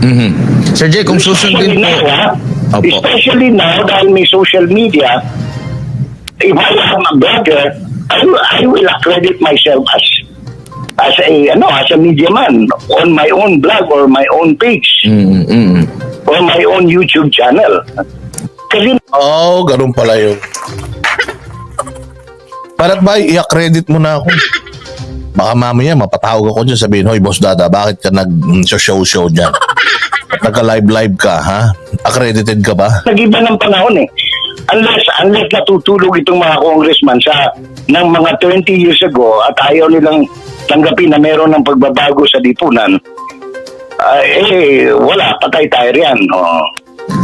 Mhm. Sir Jay, kung susundin Especially po... Opo. Especially now dahil may social media, if I am a blogger, I will, I will accredit myself as as a ano as a media man on my own blog or my own page Mm, mm. or my own YouTube channel. Kasi oh, ganun pala yun. Balat ba, i-accredit mo na ako. Baka mamaya mapatawag ako dyan sabihin, Hoy, Boss Dada, bakit ka nag-show-show dyan? Nagka-live-live ka, ha? Accredited ka ba? nag-iba ng panahon eh. Unless, unless natutulog itong mga congressman sa ng mga 20 years ago at ayaw nilang tanggapin na meron ng pagbabago sa lipunan, ah, eh, wala, patay tayo riyan. Oh.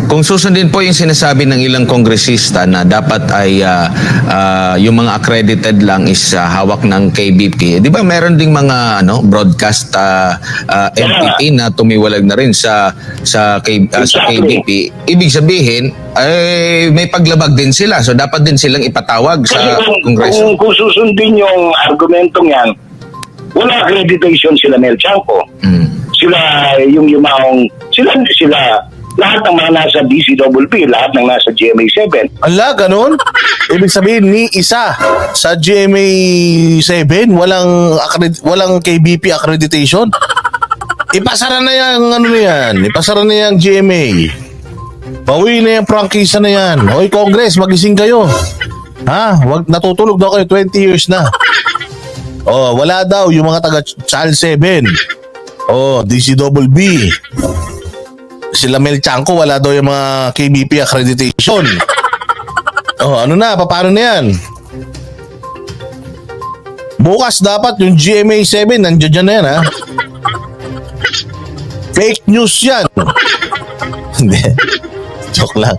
Kung susundin po yung sinasabi ng ilang kongresista na dapat ay ah, ah, yung mga accredited lang is ah, hawak ng KBP. Eh, Di ba meron ding mga ano broadcast ah, ah, entity na tumiwalag na rin sa sa, K, ah, sa. KBP. Ibig sabihin ay may paglabag din sila. So dapat din silang ipatawag Kasi sa kung, kongreso. kung, kung susundin yung argumentong yan, wala accreditation sila Mel Chanco. Mm. Sila yung yumaong, sila, sila, lahat ng mga nasa DCWP, lahat ng nasa GMA7, Ala, ganun? Ibig sabihin, ni isa sa GMA7, walang, walang KBP accreditation? Ipasara na yung ano na yan, ipasara na yung GMA. Bawi na yung prangkisa na yan. Hoy, Congress, magising kayo. Ha? Wag, natutulog daw kayo, 20 years na. Oh, wala daw yung mga taga Channel 7. Oh, DCWB. Sila Mel Chanco, wala daw yung mga KBP accreditation. Oh, ano na? Paano na yan? Bukas dapat yung GMA7 nandiyan dyan na yan ha. Fake news yan. Hindi. Joke lang.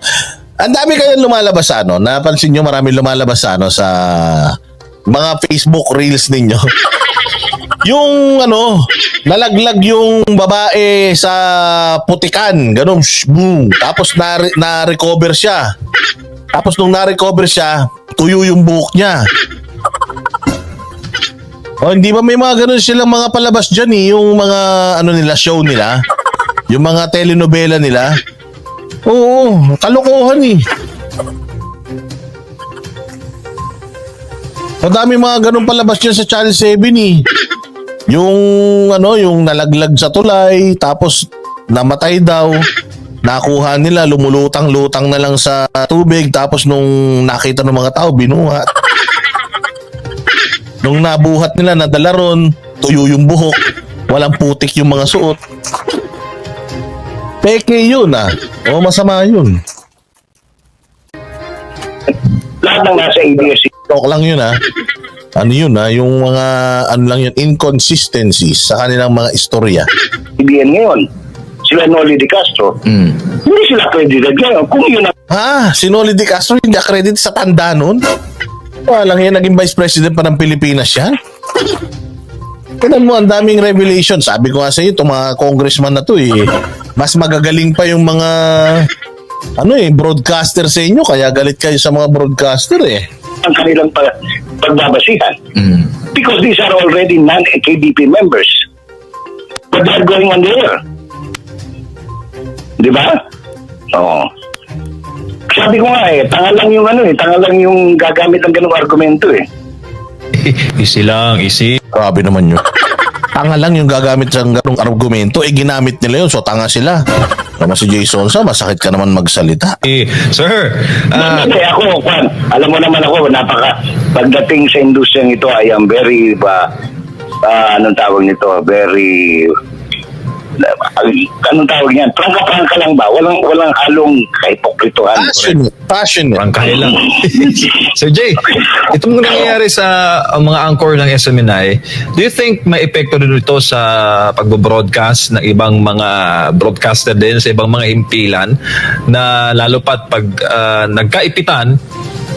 Ang dami kayong lumalabas sa ano. Napansin nyo marami lumalabas sa ano sa mga Facebook reels ninyo. yung ano, nalaglag yung babae sa putikan. Ganun, shh, boom. Tapos na, na-recover siya. Tapos nung na-recover siya, tuyo yung buhok niya. Oh, hindi ba may mga ganun silang mga palabas dyan eh, yung mga ano nila, show nila, yung mga telenovela nila. Oo, kalokohan eh. Ang dami mga ganun palabas dyan sa Channel 7 eh. Yung ano, yung nalaglag sa tulay, tapos namatay daw. Nakuha nila, lumulutang-lutang na lang sa tubig, tapos nung nakita ng mga tao, binuhat. Nung nabuhat nila, nadala ron, tuyo yung buhok, walang putik yung mga suot. Peke yun ah. O masama yun. lahat ng nasa ABS Joke lang yun ah. Ano yun ah, yung mga ano lang yun, inconsistencies sa kanilang mga istorya. CBN ngayon, sila Noli De Castro, Mm. hindi sila credited ngayon. Kung yun ang Ha? Si Noli Di Castro hindi accredit sa tanda nun? Walang yan, naging vice president pa ng Pilipinas yan? Tignan mo, ang daming revelation. Sabi ko nga sa iyo, itong mga congressman na to eh, mas magagaling pa yung mga ano eh, broadcaster sa inyo, kaya galit kayo sa mga broadcaster eh. ang kanilang pag- pagbabasihan. Mm. Because these are already non-KBP members. But they're going on the air. Di ba? Oo. Sabi ko nga eh, tanga lang yung ano eh, tanga lang yung gagamit ng ganung argumento eh. Easy lang, easy. Grabe naman yun. Tanga lang yung gagamit sa ganong argumento, eh ginamit nila yun, so tanga sila. Naman si Jason sa masakit ka naman magsalita. Eh, sir, ah, Kasi ako, Juan, alam mo naman ako, napaka, pagdating sa industriyang ito, I am very, ba, ah, anong tawag nito, very, anong tawag niyan, prangka-prangka lang ba? Walang, walang halong kahipokrituhan. Passionate, passionate. Prangkahe lang. Sir Jay, itong nangyayari sa uh, mga anchor ng SMNI, do you think may epekto din ito sa pagbo-broadcast ng ibang mga broadcaster din sa ibang mga himpilan na lalo pat pag uh, nagkaipitan,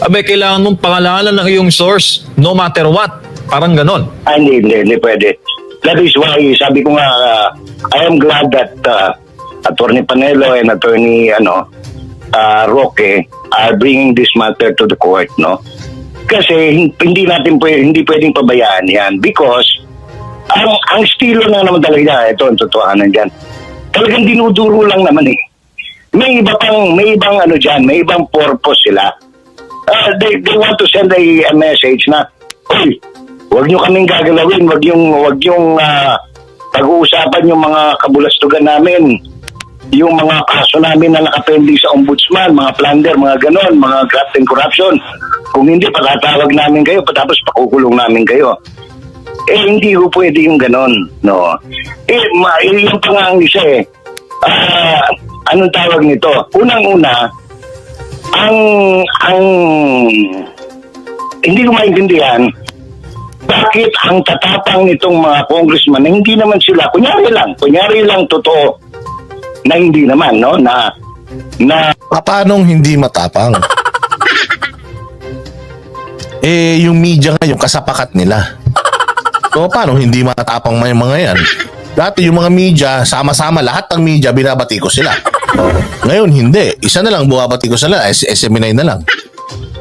abay kailangan mong pangalanan ng iyong source no matter what. Parang ganon. Ah, hindi, hindi, hindi pwede. That is why, sabi ko nga, ah, I am glad that uh, Attorney Panelo and Attorney ano, ah, Roque are bringing this matter to the court, no? Kasi hin- hindi natin pwede, hindi pwedeng pabayaan yan because ang ang estilo na naman talaga ito ang totohanan diyan. Talagang dinuduro lang naman eh. May iba pang, may ibang ano dyan, may ibang purpose sila. Ah, they, they want to send a, a message na, Uy, huwag nyo kaming gagalawin, huwag yung, huwag yung ah, pag-uusapan yung mga kabulastugan namin, yung mga kaso namin na nakapending sa ombudsman, mga plunder, mga ganon, mga graft and corruption. Kung hindi, patatawag namin kayo, tapos pakukulong namin kayo. Eh, hindi ko pwede yung ganon, no? Eh, ma, eh, yung pa nga ang isa eh. Ah, anong tawag nito? Unang-una, ang, ang, hindi ko maintindihan, bakit ang tatapang nitong mga congressman na hindi naman sila, kunyari lang, kunyari lang totoo, na hindi naman, no? Na, na Paano hindi matapang? eh, yung media nga, yung kasapakat nila. So, paano hindi matapang may mga yan? Dati yung mga media, sama-sama, lahat ng media, binabati ko sila. Ngayon, hindi. Isa na lang buwabati ko sila, S- SMNI na lang.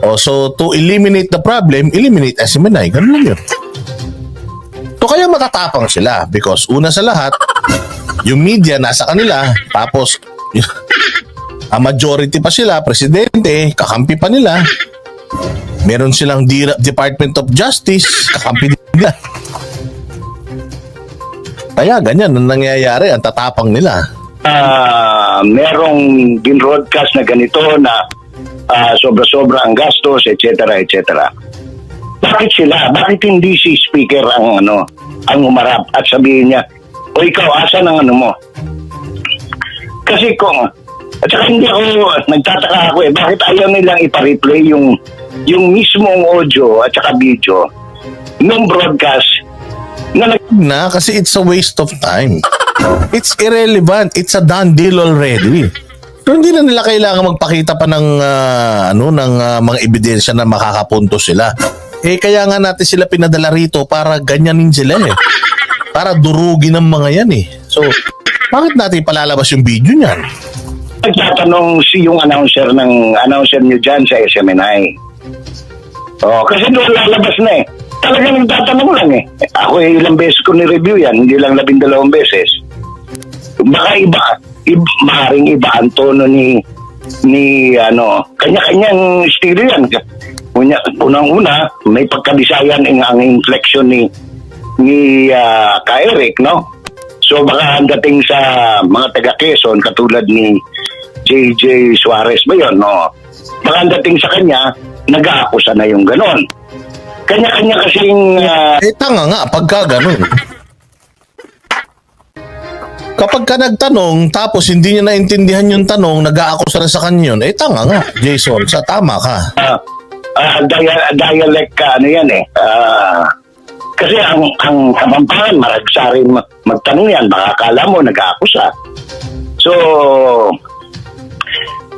O, so, to eliminate the problem, eliminate SMNI. Ganun lang yun. So, kaya matatapang sila because una sa lahat, yung media nasa kanila, tapos ang majority pa sila, presidente, kakampi pa nila. Meron silang Di- Department of Justice, kakampi nila. Kaya ganyan ang nangyayari, ang tatapang nila. ah, merong bin-broadcast na ganito na ah, sobra-sobra ang gastos, etc., etc. Bakit sila? Bakit hindi si speaker ang ano ang umarap at sabihin niya, o ikaw, asan ang ano mo? Kasi kung, at saka hindi ako, nagtataka ako eh, bakit ayaw nilang ipa-replay yung, yung mismong audio at saka video ng broadcast na nag Na kasi it's a waste of time. It's irrelevant. It's a done deal already. So hindi na nila kailangan magpakita pa ng ah, ano ng ah, mga ebidensya na makakapunto sila. Eh kaya nga natin sila pinadala rito para ganyanin sila eh. Para durugin ng mga yan eh. So bakit natin palalabas yung video niyan? nagtatanong si yung announcer ng announcer niyo dyan sa SMNI. Oh, kasi doon lalabas na eh. Talagang nagtatanong lang eh. Ako eh, ilang beses ko ni-review yan, hindi lang labindalawang beses. Baka iba, iba maaaring iba ang tono ni ni ano, kanya-kanyang estilo yan. Unya, unang-una, may pagkabisayan ang, ang inflection ni ni ah, ka Eric, no? So baka ang dating sa mga taga Quezon katulad ni JJ Suarez ba yun, no? Baka ang dating sa kanya, nag-aakusa na yung ganon. Kanya-kanya kasing ah, Eh tanga nga pagka ganun. Kapag ka nagtanong tapos hindi niya naintindihan yung tanong, nag-aakusa na sa kanya yun, eh tanga nga, Jason, sa tama ka. ah, ah, dia- dialect ka, ano yan eh. Ah, kasi ang, ang kamampangan, maragsarin ma- magtanong yan, baka akala mo nag-aakusa. So,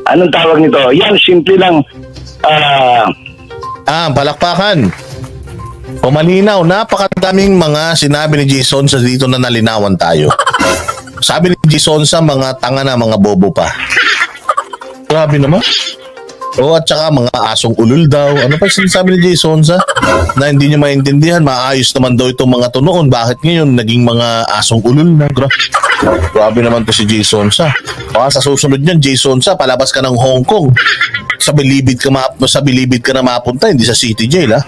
anong tawag nito? Yan, simple lang. Ah, Ah, palakpakan. O malinaw, napakadaming mga sinabi ni Jason sa dito na nalinawan tayo. Sabi ni Jason sa mga tanga na mga bobo pa. Grabe naman. O at saka mga asong ulul daw. Ano pa sinasabi ni Jason sa na hindi niya maintindihan, maayos naman daw itong mga to noon. Bakit ngayon naging mga asong ulul na? Gra Grabe naman to si Jason sa. Baka sa susunod niyan, Jason sa, palabas ka ng Hong Kong. Sa bilibid ka, ma- sa bilibid ka na mapunta, hindi sa city jail ha.